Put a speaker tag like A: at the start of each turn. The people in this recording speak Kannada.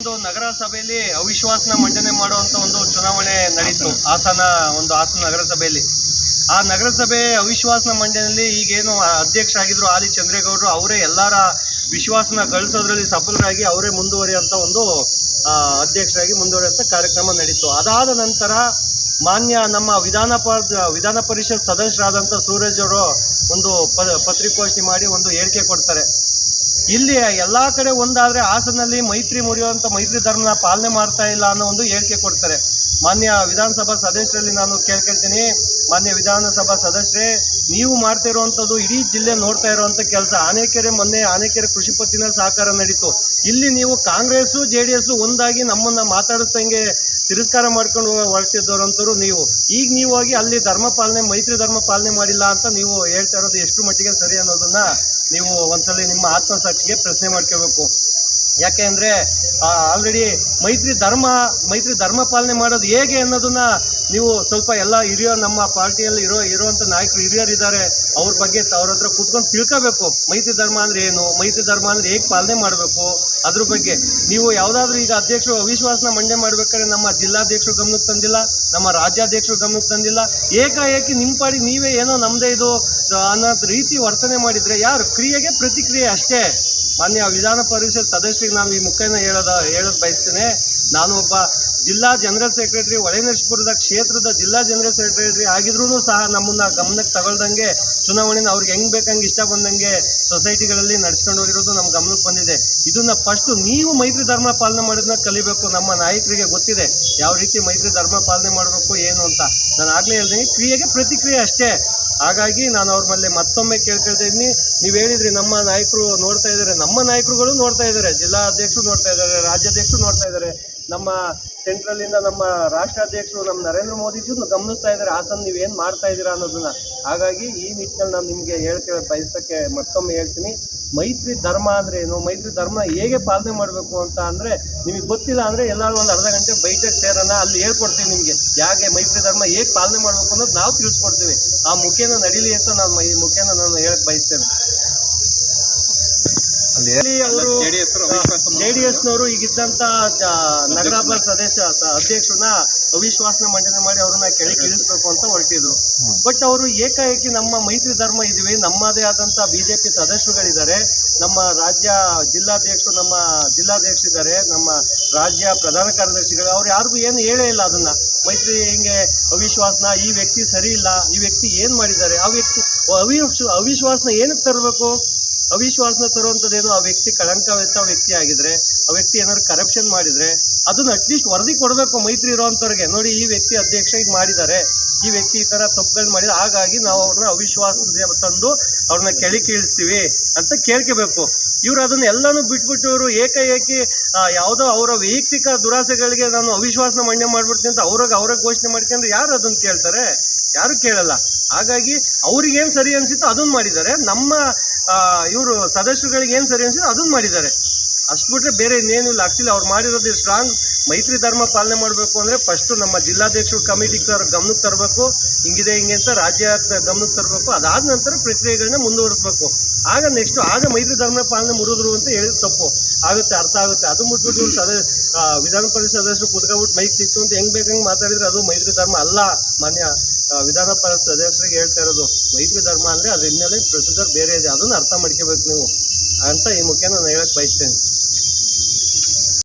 A: ಒಂದು ನಗರಸಭೆಯಲ್ಲಿ ಅವಿಶ್ವಾಸನ ಮಂಡನೆ ಮಾಡುವಂತ ಒಂದು ಚುನಾವಣೆ ನಡೀತು, ಹಾಸನ ಒಂದು ಹಾಸನ ನಗರಸಭೆಯಲ್ಲಿ. ಆ ನಗರಸಭೆ ಅವಿಶ್ವಾಸನ ಮಂಡನೆಯಲ್ಲಿ ಈಗೇನು ಅಧ್ಯಕ್ಷ ಆಗಿದ್ರು ಆಲಿ ಚಂದ್ರೇಗೌಡರು, ಅವರೇ ಎಲ್ಲರ ವಿಶ್ವಾಸನ ಗಳಿಸೋದ್ರಲ್ಲಿ ಸಫಲರಾಗಿ ಅವರೇ ಮುಂದುವರಿಯುವಂತ ಒಂದು ಅಧ್ಯಕ್ಷರಾಗಿ ಮುಂದುವರಿಯುವಂತ ಕಾರ್ಯಕ್ರಮ ನಡೀತು. ಅದಾದ ನಂತರ ಮಾನ್ಯ ನಮ್ಮ ವಿಧಾನ ವಿಧಾನ ಪರಿಷತ್ ಸದಸ್ಯರಾದಂಥ ಸೂರಜ್ ಅವರು ಒಂದು ಪತ್ರಿಕೋಷ್ಠಿ ಮಾಡಿ ಒಂದು ಹೇಳಿಕೆ ಕೊಡ್ತಾರೆ. ಇಲ್ಲಿ ಎಲ್ಲಾ ಕಡೆ ಒಂದಾದ್ರೆ ಹಾಸನಲ್ಲಿ ಮೈತ್ರಿ ಮುರಿಯುವಂತ ಮೈತ್ರಿ ಧರ್ಮನ ಪಾಲನೆ ಮಾಡ್ತಾ ಇಲ್ಲ ಅನ್ನೋ ಒಂದು ಹೇಳಿಕೆ ಕೊಡ್ತಾರೆ. ಮಾನ್ಯ ವಿಧಾನಸಭಾ ಸದಸ್ಯರಲ್ಲಿ ನಾನು ಕೇಳ್ಕೊಳ್ತೀನಿ. ಮಾನ್ಯ ವಿಧಾನಸಭಾ ಸದಸ್ಯರೇ, ನೀವು ಮಾಡ್ತಾ ಇರುವಂಥದ್ದು ಇಡೀ ಜಿಲ್ಲೆ ನೋಡ್ತಾ ಇರುವಂಥ ಕೆಲಸ. ಆನೇಕೆರೆ ಮೊನ್ನೆ ಆನೇಕೆರೆ ಕೃಷಿ ಪತ್ತಿನ ಸಹಕಾರ ನಡೀತು. ಇಲ್ಲಿ ನೀವು ಕಾಂಗ್ರೆಸ್ಸು, ಜೆ ಡಿ ಎಸ್ಸು ಒಂದಾಗಿ ನಮ್ಮನ್ನು ಮಾತಾಡಿಸ್ದಂಗೆ ತಿರಸ್ಕಾರ ಮಾಡ್ಕೊಂಡು ಹೊರಟಿದ್ದವರಂತರು ನೀವು, ಈಗ ನೀವು ಹೋಗಿ ಅಲ್ಲಿ ಧರ್ಮ ಪಾಲನೆ, ಮೈತ್ರಿ ಧರ್ಮ ಪಾಲನೆ ಮಾಡಿಲ್ಲ ಅಂತ ನೀವು ಹೇಳ್ತಾ ಇರೋದು ಎಷ್ಟು ಮಟ್ಟಿಗೆ ಸರಿ ಅನ್ನೋದನ್ನ ನೀವು ಒಂದ್ಸಲಿ ನಿಮ್ಮ ಆತ್ಮಸಾಕ್ಷಿಗೆ ಪ್ರಶ್ನೆ ಮಾಡ್ಕೋಬೇಕು. ಯಾಕೆ ಅಂದರೆ ಆಲ್ರೆಡಿ ಮೈತ್ರಿ ಧರ್ಮ ಮೈತ್ರಿ ಧರ್ಮ ಪಾಲನೆ ಮಾಡೋದು ಹೇಗೆ ಅನ್ನೋದನ್ನ ನೀವು ಸ್ವಲ್ಪ ಎಲ್ಲ ಹಿರಿಯ ನಮ್ಮ ಪಾರ್ಟಿಯಲ್ಲಿ ಇರೋ ಇರೋವಂಥ ನಾಯಕರು ಹಿರಿಯರಿದ್ದಾರೆ, ಅವ್ರ ಬಗ್ಗೆ ಅವ್ರ ಹತ್ರ ಕೂತ್ಕೊಂಡು ತಿಳ್ಕೋಬೇಕು. ಮೈತ್ರಿ ಧರ್ಮ ಅಂದರೆ ಏನು? ಮೈತ್ರಿ ಧರ್ಮ ಅಂದರೆ ಹೇಗೆ ಪಾಲನೆ ಮಾಡಬೇಕು? ಅದ್ರ ಬಗ್ಗೆ ನೀವು ಯಾವುದಾದ್ರೂ ಈಗ ಅಧ್ಯಕ್ಷರು ಅವಿಶ್ವಾಸನ ಮಂಡನೆ ಮಾಡ್ಬೇಕಾದ್ರೆ ನಮ್ಮ ಜಿಲ್ಲಾಧ್ಯಕ್ಷರು ಗಮನಕ್ಕೆ ತಂದಿಲ್ಲ, ನಮ್ಮ ರಾಜ್ಯಾಧ್ಯಕ್ಷರು ಗಮನಕ್ಕೆ ತಂದಿಲ್ಲ. ಏಕಾಏಕಿ ನಿಮ್ಮ ಪಾಡಿ ನೀವೇ ಏನೋ ನಮ್ಮದೇ ಇದು ಅನ್ನೋ ರೀತಿ ವರ್ತನೆ ಮಾಡಿದರೆ ಯಾರು? ಕ್ರಿಯೆಗೆ ಪ್ರತಿಕ್ರಿಯೆ ಅಷ್ಟೇ. ಮಾನ್ಯ ವಿಧಾನ ಪರಿಷತ್ ಸದಸ್ಯರಿಗೆ ನಾನು ಈ ಮುಖೇನ ಹೇಳೋದ, ಹೇಳೋದು ಬಯಸ್ತೇನೆ. ನಾನು ಒಬ್ಬ ಜಿಲ್ಲಾ ಜನರಲ್ ಸೆಕ್ರೆಟರಿ ಹೊಳೆನರಸೀಪುರದ ಕ್ಷೇತ್ರದ ಜಿಲ್ಲಾ ಜನರಲ್ ಸೆಕ್ರೆಟರಿ ಆಗಿದ್ರೂ ಸಹ ನಮ್ಮನ್ನ ಗಮನಕ್ಕೆ ತಗೊಳ್ದಂಗೆ ಚುನಾವಣೆನ ಅವ್ರಿಗೆ ಹೆಂಗ್ ಬೇಕಂಗೆ ಇಷ್ಟ ಬಂದಂಗೆ ಸೊಸೈಟಿಗಳಲ್ಲಿ ನಡ್ಸ್ಕೊಂಡು ಹೋಗಿರೋದು ನಮ್ಮ ಗಮನಕ್ಕೆ ಬಂದಿದೆ. ಇದನ್ನ ಫಸ್ಟ್ ನೀವು ಮೈತ್ರಿ ಧರ್ಮ ಪಾಲನೆ ಮಾಡೋದನ್ನ ಕಲಿಬೇಕು ನಮ್ಮ ನಾಯಕರಿಗೆ ಗೊತ್ತಿದೆ. ಯಾವ ರೀತಿ ಮೈತ್ರಿ ಧರ್ಮ ಪಾಲನೆ ಮಾಡಬೇಕು, ಏನು ಅಂತ. ನಾನು ಆಗ್ಲೇ ಹೇಳ್ದಂಗೆ ಕ್ರಿಯೆಗೆ ಪ್ರತಿಕ್ರಿಯೆ ಅಷ್ಟೇ. ಹಾಗಾಗಿ ನಾನು ಅವ್ರ ಮೇಲೆ ಮತ್ತೊಮ್ಮೆ ಕೇಳ್ಕೊಳ್ತಾ ಇದ್ದೀನಿ ನೀವು ಹೇಳಿದ್ರಿ ನಮ್ಮ ನಾಯಕರು ನೋಡ್ತಾ ಇದ್ದಾರೆ ನಮ್ಮ ನಾಯಕರುಗಳು ನೋಡ್ತಾ ಇದ್ದಾರೆ ಜಿಲ್ಲಾ ಅಧ್ಯಕ್ಷರು ನೋಡ್ತಾ ಇದ್ದಾರೆ ರಾಜ್ಯಾಧ್ಯಕ್ಷರು ನೋಡ್ತಾ ಇದ್ದಾರೆ ನಮ್ಮ ಸೆಂಟ್ರಲ್ ಇಂದ ನಮ್ಮ ರಾಷ್ಟ್ರಾಧ್ಯಕ್ಷರು ನಮ್ಮ ನರೇಂದ್ರ ಮೋದಿಜಿ ಗಮನಿಸ್ತಾ ಇದ್ದಾರೆ. ಹಾಸನ್ ನೀವು ಏನು ಮಾಡ್ತಾ ಇದ್ದೀರಾ ಅನ್ನೋದನ್ನ. ಹಾಗಾಗಿ ಈ ನಿಟ್ಟಿನಲ್ಲಿ ನಾನು ನಿಮಗೆ ಹೇಳ್ತೇವೆ ಬಯಸಕ್ಕೆ ಮತ್ತೊಮ್ಮೆ ಹೇಳ್ತೀನಿ. ಮೈತ್ರಿ ಧರ್ಮ ಅಂದ್ರೆ ಏನು? ಮೈತ್ರಿ ಧರ್ಮ ಹೇಗೆ ಪಾಲನೆ ಮಾಡಬೇಕು ಅಂತ ಅಂದ್ರೆ ನಿಮಗೆ ಗೊತ್ತಿಲ್ಲ ಅಂದ್ರೆ ಎಲ್ಲರೂ ಒಂದು ಅರ್ಧ ಗಂಟೆ ಬೈಟಕ್ ಸೇರೋಣ ಅಲ್ಲಿ ಹೇಳ್ಕೊಡ್ತೀವಿ ನಿಮಗೆ. ಹೇಗೆ ಮೈತ್ರಿ ಧರ್ಮ ಹೇಗೆ ಪಾಲನೆ ಮಾಡಬೇಕು ಅನ್ನೋದು ನಾವು ತಿಳಿಸ್ಕೊಡ್ತೀವಿ. ಆ ಮುಖೇನ ನಡೀಲಿ ಅಂತ ನಾನು ಈ ಮುಖೇನ ನಾನು ಹೇಳಕ್ ಬಯಸ್ತೇನೆ. ಅವರು ಜೆ ಡಿ ಎಸ್ನವರು ಜ- ನಗರಸಭಾ ಸದಸ್ಯ ಅಧ್ಯಕ್ಷರನ್ನ ಅವಿಶ್ವಾಸನ ಮಂಡನೆ ಮಾಡಿ ಅವ್ರನ್ನ ಕೆಳಗೆ ಇಳಿಸ್ಬೇಕು ಅಂತ ಹೊರಟಿದ್ರು. ಬಟ್ ಅವರು ಏಕಾಏಕಿ ನಮ್ಮ ಮೈತ್ರಿ ಧರ್ಮ ಇದೀವಿ ನಮ್ಮದೇ ಆದಂತ ಬಿಜೆಪಿ ಸದಸ್ಯರುಗಳಿದ್ದಾರೆ ನಮ್ಮ ರಾಜ್ಯ ಜಿಲ್ಲಾಧ್ಯಕ್ಷರು ನಮ್ಮ ಜಿಲ್ಲಾಧ್ಯಕ್ಷರಿದ್ದಾರೆ ನಮ್ಮ ರಾಜ್ಯ ಪ್ರಧಾನ ಕಾರ್ಯದರ್ಶಿಗಳು ಅವ್ರು ಯಾರಿಗೂ ಏನು ಹೇಳೇ ಇಲ್ಲ ಅದನ್ನ. ಮೈತ್ರಿ ಹಿಂಗೆ ಅವಿಶ್ವಾಸನ ಈ ವ್ಯಕ್ತಿ ಸರಿ ಇಲ್ಲ ಈ ವ್ಯಕ್ತಿ ಏನು ಮಾಡಿದ್ದಾರೆ ಆ ವ್ಯಕ್ತಿ ಅವಿಶ್ವ ಅವಿಶ್ವಾಸನ ಏನಕ್ಕೆ ತರಬೇಕು? ಅವಿಶ್ವಾಸನ ತರುವಂಥದ್ದೇನು ಆ ವ್ಯಕ್ತಿ ಕಳಂಕವೆತ್ತ ವ್ಯಕ್ತಿ ಆಗಿದ್ರೆ, ಆ ವ್ಯಕ್ತಿ ಏನಾದ್ರು ಕರಪ್ಷನ್ ಮಾಡಿದ್ರೆ, ಅದನ್ನ ಅಟ್ಲೀಸ್ಟ್ ವರದಿ ಕೊಡಬೇಕು ಮೈತ್ರಿ ಇರೋವಂಥವ್ರಿಗೆ. ನೋಡಿ, ಈ ವ್ಯಕ್ತಿ ಅಧ್ಯಕ್ಷ ಈಗ ಮಾಡಿದ್ದಾರೆ. ಈ ವ್ಯಕ್ತಿ ಈ ಥರ ತಪ್ಪುಗಳು ಮಾಡಿದ ಹಾಗಾಗಿ ನಾವು ಅವ್ರನ್ನ ಅವಿಶ್ವಾಸ ತಂದು ಅವ್ರನ್ನ ಕೆಳಿ ಕೀಳಿಸ್ತೀವಿ ಅಂತ ಕೇಳ್ಕೋಬೇಕು. ಇವ್ರು ಅದನ್ನ ಎಲ್ಲಾನು ಬಿಟ್ಬಿಟ್ಟು ಇವರು ಏಕಾಏಕಿ ಯಾವುದೋ ಅವರ ವೈಯಕ್ತಿಕ ದುರಾಸೆಗಳಿಗೆ ನಾನು ಅವಿಶ್ವಾಸನ ಮಣ್ಣೆ ಮಾಡ್ಬಿಡ್ತೀನಿ ಅಂತ ಅವ್ರಿಗೆ ಅವ್ರಿಗೆ ಘೋಷಣೆ ಮಾಡ್ಕೊಂಡ್ರೆ ಯಾರು ಅದನ್ನ ಕೇಳ್ತಾರೆ? ಯಾರು ಕೇಳಲ್ಲ. ಹಾಗಾಗಿ ಅವ್ರಿಗೇನು ಸರಿ ಅನಿಸುತ್ತೋ ಅದನ್ನು ಮಾಡಿದ್ದಾರೆ. ನಮ್ಮ ಇವರು ಸದಸ್ಯರುಗಳಿಗೆ ಏನು ಸರಿ ಅನಿಸುತ್ತೋ ಅದನ್ನು ಮಾಡಿದ್ದಾರೆ. ಅಷ್ಟು ಬಿಟ್ಟರೆ ಬೇರೆ ಇನ್ನೇನು ಇಲ್ಲ. ಆಕ್ಚುಲಿ ಅವ್ರು ಮಾಡಿರೋದು ಸ್ಟ್ರಾಂಗ್ ಮೈತ್ರಿ ಧರ್ಮ ಪಾಲನೆ ಮಾಡಬೇಕು ಅಂದರೆ ಫಸ್ಟು ನಮ್ಮ ಜಿಲ್ಲಾಧ್ಯಕ್ಷರು ಕಮಿಟಿ ತರ ಗಮನಕ್ಕೆ ತರಬೇಕು. ಹಿಂಗಿದೆ, ಹಿಂಗೆ ಅಂತ ರಾಜ್ಯ ಗಮನಕ್ಕೆ ತರಬೇಕು. ಅದಾದ ನಂತರ ಪ್ರಕ್ರಿಯೆಗಳನ್ನ ಮುಂದುವರಿಸಬೇಕು. ಆಗ ನೆಕ್ಸ್ಟು ಆಗ ಮೈತ್ರಿ ಧರ್ಮ ಪಾಲನೆ ಮುರಿದ್ರು ಅಂತ ಹೇಳಿದ್ರು ತಪ್ಪು. ಆಗುತ್ತೆ, ಅರ್ಥ ಆಗುತ್ತೆ. ಅದು ಮುಟ್ಬಿಟ್ಟು ಇವ್ರು ಸದ ವಿಧಾನ ಪರಿಷತ್ ಸದಸ್ಯರು ಕುತ್ಕೊಬಿಟ್ಟು ಮೈಕ್ ಸಿಕ್ತು ಅಂತ ಹೆಂಗ್ ಬೇಕಂಗೆ ಮಾತಾಡಿದರೆ ಅದು ಮೈತ್ರಿ ಧರ್ಮ ಅಲ್ಲ ಮಾನ್ಯ. ವಿಧಾನ ಪರಿಷತ್ ಸದಸ್ಯರಿಗೆ ಹೇಳ್ತಾ ಇರೋದು, ವೈದ್ಯ ಧರ್ಮ ಅಂದರೆ ಅದ್ರ ಹಿನ್ನೆಲೆ ಪ್ರೊಸೀಜರ್ ಬೇರೆ ಇದೆ. ಅದನ್ನು ಅರ್ಥ ಮಾಡ್ಕೋಬೇಕು ನೀವು ಅಂತ ಈ ಮುಖ್ಯ ನಾನು ಹೇಳಕ್ ಬಯಸ್ತೇನೆ.